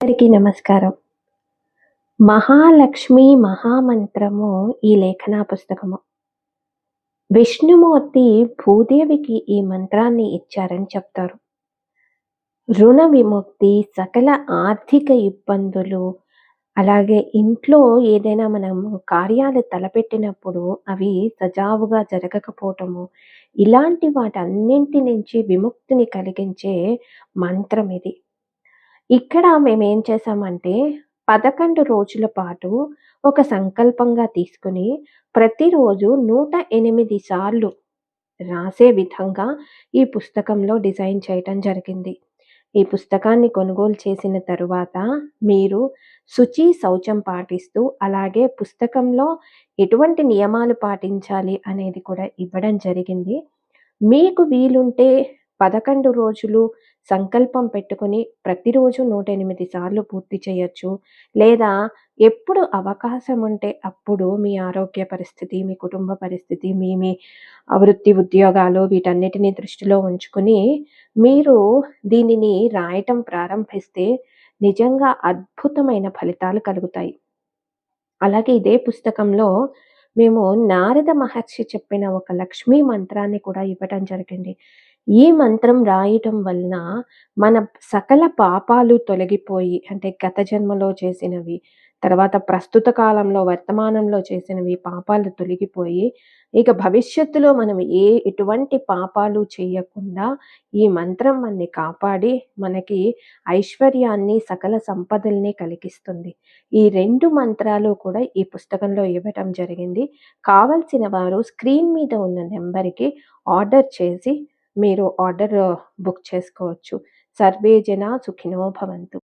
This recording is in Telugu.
అందరికీ నమస్కారం. మహాలక్ష్మి మహామంత్రము ఈ లేఖన పుస్తకము విష్ణుమూర్తి భూదేవికి ఈ మంత్రాన్ని ఇచ్చారని చెప్తారు. రుణ విముక్తి సకల ఆర్థిక ఇబ్బందులు అలాగే ఇంట్లో ఏదైనా మనం కార్యాలు తలపెట్టినప్పుడు అవి సజావుగా జరగకపోవటము ఇలాంటి వాటన్నింటి నుంచి విముక్తిని కలిగించే మంత్రం ఇది. ఇక్కడ మేమేం చేసామంటే పదకొండు రోజుల పాటు ఒక సంకల్పంగా తీసుకుని ప్రతిరోజు నూట ఎనిమిది సార్లు రాసే విధంగా ఈ పుస్తకంలో డిజైన్ చేయటం జరిగింది. ఈ పుస్తకాన్ని కొనుగోలు చేసిన తరువాత మీరు శుచి శౌచం పాటిస్తూ అలాగే పుస్తకంలో ఎటువంటి నియమాలు పాటించాలి అనేది కూడా ఇవ్వడం జరిగింది. మీకు వీలుంటే పదకొండు రోజులు సంకల్పం పెట్టుకొని ప్రతిరోజు నూట ఎనిమిది సార్లు పూర్తి చేయొచ్చు. లేదా ఎప్పుడు అవకాశం ఉంటే అప్పుడు మీ ఆరోగ్య పరిస్థితి మీ కుటుంబ పరిస్థితి మీ మీ వృత్తి ఉద్యోగాలు వీటన్నిటిని దృష్టిలో ఉంచుకొని మీరు దీనిని రాయటం ప్రారంభిస్తే నిజంగా అద్భుతమైన ఫలితాలు కలుగుతాయి. అలాగే ఇదే పుస్తకంలో మేము నారద మహర్షి చెప్పిన ఒక లక్ష్మీ మంత్రాన్ని కూడా ఇవ్వటం జరిగింది. ఈ మంత్రం రాయటం వలన మన సకల పాపాలు తొలగిపోయి అంటే గత జన్మలో చేసినవి తర్వాత ప్రస్తుత కాలంలో వర్తమానంలో చేసినవి పాపాలు తొలగిపోయి ఇక భవిష్యత్తులో మనం ఏ ఎటువంటి పాపాలు చేయకుండా ఈ మంత్రం మనని కాపాడి మనకి ఐశ్వర్యాన్ని సకల సంపదల్ని కలిగిస్తుంది. ఈ రెండు మంత్రాలు కూడా ఈ పుస్తకంలో ఇవ్వటం జరిగింది. కావలసిన వారు స్క్రీన్ మీద ఉన్న నెంబర్కి ఆర్డర్ చేసి మీరు ఆర్డర్ బుక్ చేసుకోవచ్చు. సర్వే జన సుఖినో భవంతు.